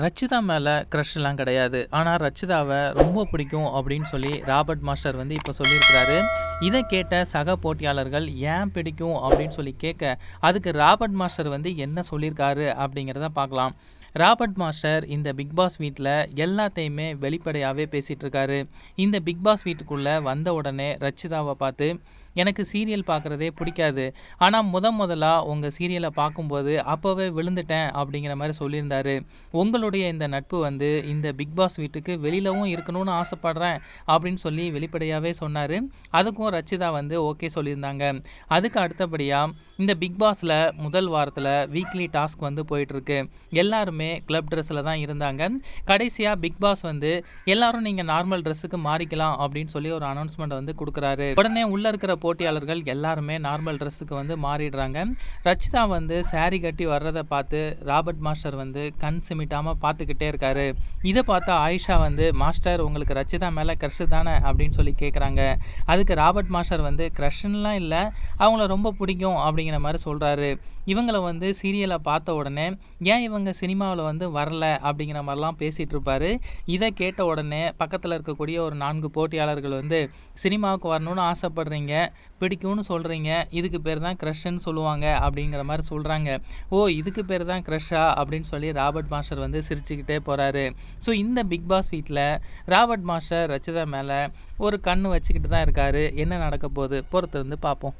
ரச்சிதா மேலே க்ரஷ்லாம் கிடையாது. ஆனால் ரச்சிதாவை ரொம்ப பிடிக்கும் அப்படின்னு சொல்லி ராபர்ட் மாஸ்டர் வந்து இப்போ சொல்லியிருக்கிறாரு. இதை கேட்ட சக போட்டியாளர்கள் ஏன் பிடிக்கும்? அப்படின்னு சொல்லி கேட்க அதுக்கு ராபர்ட் மாஸ்டர் வந்து என்ன சொல்லியிருக்காரு? அப்படிங்கிறத பார்க்கலாம். ராபர்ட் மாஸ்டர் இந்த பிக் பாஸ் வீட்டில் எல்லாத்தையுமே வெளிப்படையாகவே பேசிகிட்டு இருக்காரு. இந்த பிக் பாஸ் வீட்டுக்குள்ளே வந்த உடனே ரச்சிதாவை பார்த்து எனக்கு சீரியல் பார்க்குறதே பிடிக்காது. ஆனால் முத முதலாக உங்கள் சீரியலை பார்க்கும்போது அப்போவே விழுந்துட்டேன் அப்படிங்கிற மாதிரி சொல்லியிருந்தாரு. உங்களுடைய இந்த நட்பு வந்து இந்த பிக் பாஸ் வீட்டுக்கு வெளியிலவும் இருக்கணும்னு ஆசைப்படுறேன் அப்படின்னு சொல்லி வெளிப்படையாகவே சொன்னார். அதுக்கும் ரச்சிதா வந்து ஓகே சொல்லியிருந்தாங்க. அதுக்கு அடுத்தபடியாக இந்த பிக் பாஸில் முதல் வாரத்தில் வீக்லி டாஸ்க் வந்து போயிட்டுருக்கு. எல்லாருமே கிளப் ட்ரெஸ்ஸில் தான் இருந்தாங்க. கடைசியாக பிக் பாஸ் வந்து எல்லாரும் நீங்கள் நார்மல் ட்ரெஸ்ஸுக்கு மாறிக்கலாம் அப்படின்னு சொல்லி ஒரு அனௌன்ஸ்மெண்ட் வந்து கொடுக்குறாரு. உடனே உள்ளே இருக்கிற போட்டியாளர்கள் எல்லாருமே நார்மல் ட்ரெஸ்ஸுக்கு வந்து மாறிடுறாங்க. ரச்சிதா வந்து சாரி கட்டி வர்றதை பார்த்து ராபர்ட் மாஸ்டர் வந்து கண் சிமிட்டாமல் பார்த்துக்கிட்டே இருக்காரு. இதை பார்த்தா ஆயிஷா வந்து மாஸ்டர் உங்களுக்கு ரச்சிதா மேலே க்ரஷ் தானே? அப்படின்னு சொல்லி கேட்குறாங்க அதுக்கு ராபர்ட் ராபர்ட் மாஸ்டர் வந்து க்ரஷன்லாம் இல்லை அவங்கள ரொம்ப பிடிக்கும் அப்படிங்கிற மாதிரி சொல்கிறாரு இவங்களை வந்து சீரியலை பார்த்த உடனே ஏன் இவங்க சினிமாவில் வந்து வரல? அப்படிங்கிற மாதிரிலாம் பேசிகிட்டு இருப்பார். இதை கேட்ட உடனே பக்கத்தில் இருக்கக்கூடிய ஒரு நான்கு போட்டியாளர்கள் வந்து சினிமாவுக்கு வரணும்னு ஆசைப்படுறீங்க பிடிக்கும்னு சொல்கிறீங்க இதுக்கு பேர் தான் க்ரஷ்ன்னு சொல்லுவாங்க அப்படிங்கிற மாதிரி சொல்கிறாங்க ஓ இதுக்கு பேர் தான் க்ரஷ்ஷா? அப்படின்னு சொல்லி ராபர்ட் மாஸ்டர் வந்து சிரிச்சுக்கிட்டே போகிறாரு ஸோ இந்த பிக் பாஸ் வீட்டில் ராபர்ட் மாஸ்டர் ரச்சிதா மேலே ஒரு கண் வச்சுக்கிட்டு தான் இருக்காரு. என்ன நடக்க போகுது? பொறுத்திருந்து பார்ப்போம்